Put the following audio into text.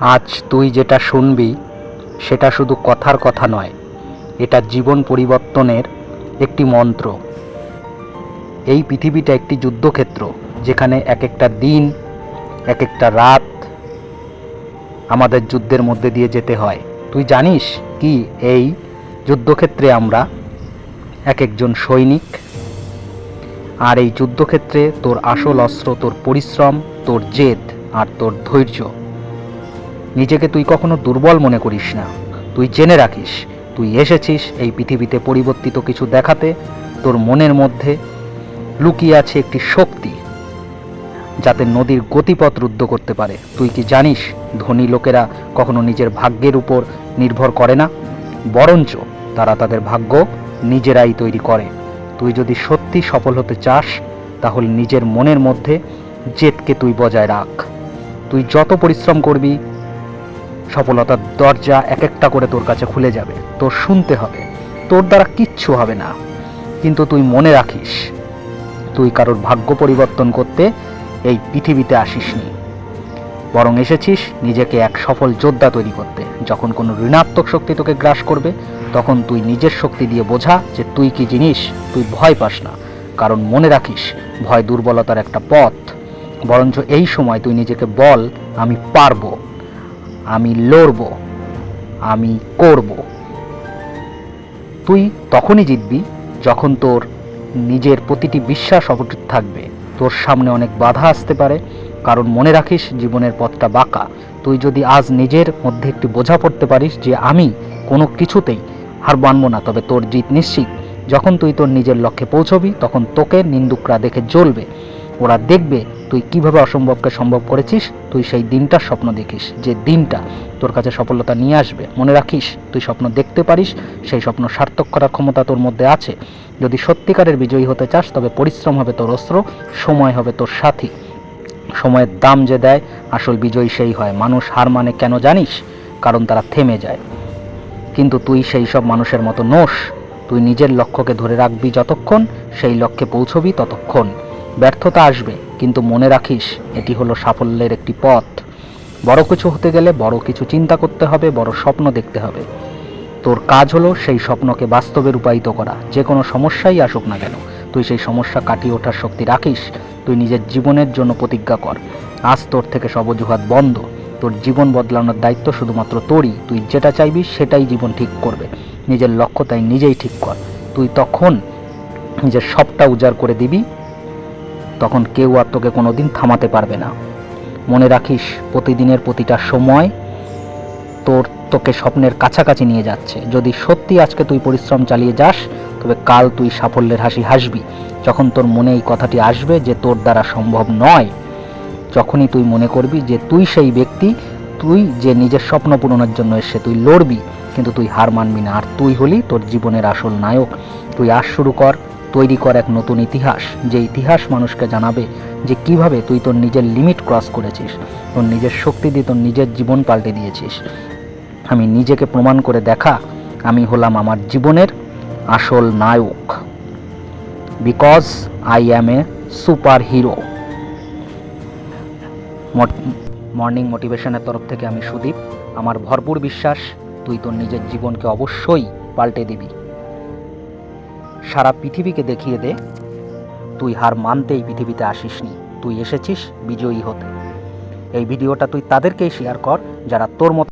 আজ তুই যেটা শুনবি, সেটা শুধু কথার কথা নয়, এটা জীবন পরিবর্তনের একটি মন্ত্র। এই পৃথিবীটা একটি যুদ্ধক্ষেত্র, যেখানে এক একটা দিন এক একটা রাত আমাদের যুদ্ধের মধ্যে দিয়ে যেতে হয়। তুই জানিস কি এই যুদ্ধক্ষেত্রে আমরা এক একজন সৈনিক? আর এই যুদ্ধক্ষেত্রে তোর আসল অস্ত্র, তোর পরিশ্রম, তোর জেদ আর তোর ধৈর্য। নিজেকে তুই কখনো দুর্বল মনে করিস না। তুই জেনে রাখিস, তুই এসেছিস এই পৃথিবীতে পরিবর্তিত কিছু দেখাতে, তোর মনের মধ্যে লুকিয়ে আছে একটি শক্তি, যাতে নদীর গতিপথ রুদ্ধ করতে পারে। তুই কি জানিস, ধনী লোকেরা কখনো নিজের ভাগ্যের উপর নির্ভর করে না? বরঞ্চ তারা তাদের ভাগ্য নিজেরাই তৈরি করে। তুই যদি সত্যি সফল হতে চাস, তাহলে নিজের মনের মধ্যে জেদকে তুই বজায় রাখ। তুই যত পরিশ্রম করবি সফলতার দরজা এক একটা করে তোর কাছে খুলে যাবে। তোর শুনতে হবে। তোর দ্বারা কিচ্ছু হবে না। কিন্তু তুই মনে রাখিস, তুই কারোর ভাগ্য পরিবর্তন করতে এই পৃথিবীতে আসিসনি। বরং এসেছিস নিজেকে এক সফল যোদ্ধা তৈরি করতে। যখন কোনো ঋণাত্মক শক্তি তোকে গ্রাস করবে, তখন তুই নিজের শক্তি দিয়ে বোঝা যে তুই কি জিনিস, তুই ভয় পাস না। কারণ মনে রাখিস, ভয় দুর্বলতার একটা পথ। বরঞ্চ এই সময় তুই নিজেকে বল, আমি পারব। আমি লড়ব, আমি করব। তুই তখনই জিতবি যখন তোর নিজের প্রতিটি বিশ্বাস অটুট থাকবে। তোর সামনে অনেক বাধা আসতে পারে, কারণ মনে রাখিস জীবনের পথটা বাঁকা। তুই যদি আজ নিজের মধ্যে একটি বোঝা পড়তে পারিস যে আমি কোনো কিছুতেই হার মানব না, তবে তোর জিত নিশ্চিত। যখন তুই তোর নিজের লক্ষ্যে পৌঁছবি, তখন তোকে নিন্দুকরা দেখে জ্বলবে। ওরা দেখবে তুই কীভাবে অসম্ভবকে সম্ভব করেছিস, তুই সেই দিনটার স্বপ্ন দেখিস। যে দিনটা তোর কাছে সফলতা নিয়ে আসবে, মনে রাখিস, তুই স্বপ্ন দেখতে পারিস, সেই স্বপ্ন সার্থক করার ক্ষমতা তোর মধ্যে আছে। যদি সত্যিকারের বিজয়ী হতে চাস, তবে পরিশ্রম হবে তোর অস্ত্র, সময় হবে তোর সাথী। সময়ের দাম যে দেয়, আসল বিজয়ী সেই হয়। মানুষ হার মানে কেন জানিস? কারণ তারা থেমে যায়। কিন্তু তুই সেই সব মানুষের মতো নোস। তুই নিজের লক্ষ্যকে ধরে রাখবি যতক্ষণ, সেই লক্ষ্যে পৌঁছবি ততক্ষণ। ব্যর্থতা আসবে, কিন্তু মনে রাখিস, এটি হলো সাফল্যের একটি পথ। বড় কিছু হতে গেলে বড় কিছু চিন্তা করতে হবে, বড় স্বপ্ন দেখতে হবে। তোর কাজ হলো সেই স্বপ্নকে বাস্তবে রূপায়িত করা। যে কোনো সমস্যাই আসুক না কেন, তুই সেই সমস্যা কাটিয়ে ওঠার শক্তি রাখিস, তুই নিজের জীবনের জন্য প্রতিজ্ঞা কর। আজ তোর থেকে সব অজুহাত বন্ধ। তোর জীবন বদলানোর দায়িত্ব শুধুমাত্র তোরই। তুই যেটা চাইবি সেটাই জীবন ঠিক করবে। নিজের লক্ষ্য তাই নিজেই ঠিক কর। তুই তখন নিজের সবটা উজাড় করে দিবি তখন কেউ আর তোকে কোনোদিন থামাতে পারবে না। মনে রাখিস, প্রতিদিনের প্রতিটা সময় তোর তোকে স্বপ্নের কাছাকাছি নিয়ে যাচ্ছে। যদি সত্যি আজকে তুই পরিশ্রম চালিয়ে যাস, তবে কাল তুই সাফল্যের হাসি হাসবি। যখন তোর মনে এই কথাটি আসবে যে তোর দ্বারা সম্ভব নয়, যখনই তুই মনে করবি যে তুই সেই ব্যক্তি, তুই যে নিজের স্বপ্ন পূরণের জন্য এসে তুই লড়বি, কিন্তু তুই হার মানবি না। আর তুই হলি তোর জীবনের আসল নায়ক। তুই আজ শুরু কর। তৈরি কর এক নতুন ইতিহাস। যে ইতিহাস মানুষকে জানাবে যে কীভাবে তুই তোর নিজের লিমিট ক্রস করেছিস, তোর নিজের শক্তি দিয়ে তোর নিজের জীবন পাল্টে দিয়েছিস। আমি নিজেকে প্রমাণ করে দেখা, আমি হলাম আমার জীবনের আসল নায়ক। Because I am a superhero morning মোটিভেশনের তরফ থেকে আমি সুদীপ। আমার ভরপুর বিশ্বাস, তুই তোর নিজের জীবনকে অবশ্যই পাল্টে দিবি। সারা পৃথিবীকে দেখিয়ে দে। তুই হার মানতে এই পৃথিবীতে আসিস নি তুই এসেছিস বিজয়ী হতে। এই ভিডিওটা তুই তাদেরকেই শেয়ার কর, যারা তোর মতো